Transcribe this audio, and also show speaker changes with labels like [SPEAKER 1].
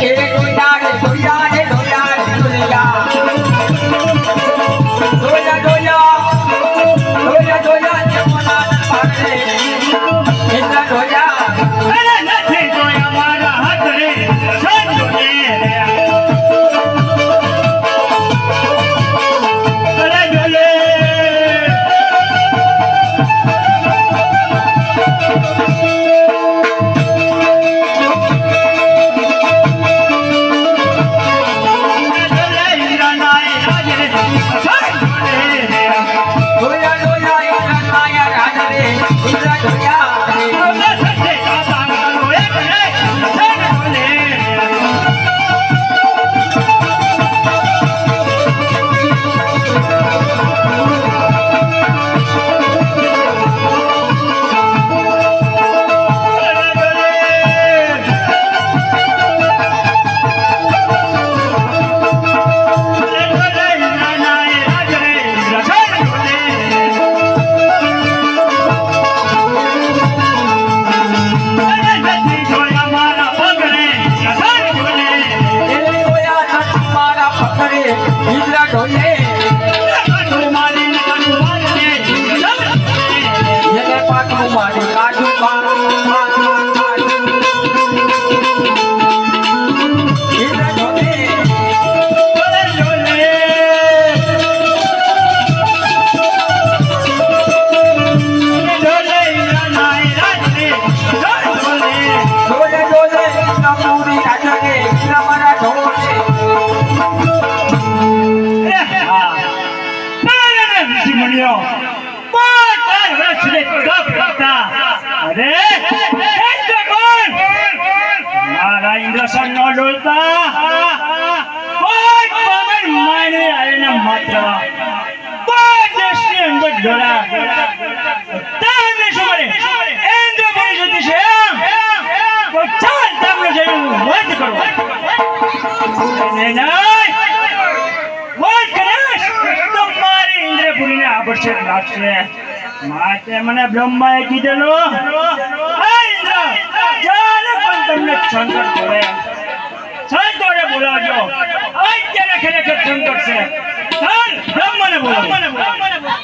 [SPEAKER 1] here we go. મારા
[SPEAKER 2] ઇન્દ્રસન નો ડોલતા. કોઈ પવન માને આવીને માત્ર. કોઈ દેશની અંદર ડોળા તમને શું મળે ઇન્દ્ર પરિષદ છે એમ તો જઈને હું વધ કરું વધ કરીશ. તો મારી ઇન્દ્રપુરીને આભૂષણ લાગશે. માટે મને બ્રહ્માએ કીધેલું. આ ઇન્દ્ર, જ્યારે પણ તમને સંકટ પડે સંતોને બોલાવજો. અત્યારે ખરેખર સંકટ છે. ચાલ, બ્રહ્મને બોલાવો.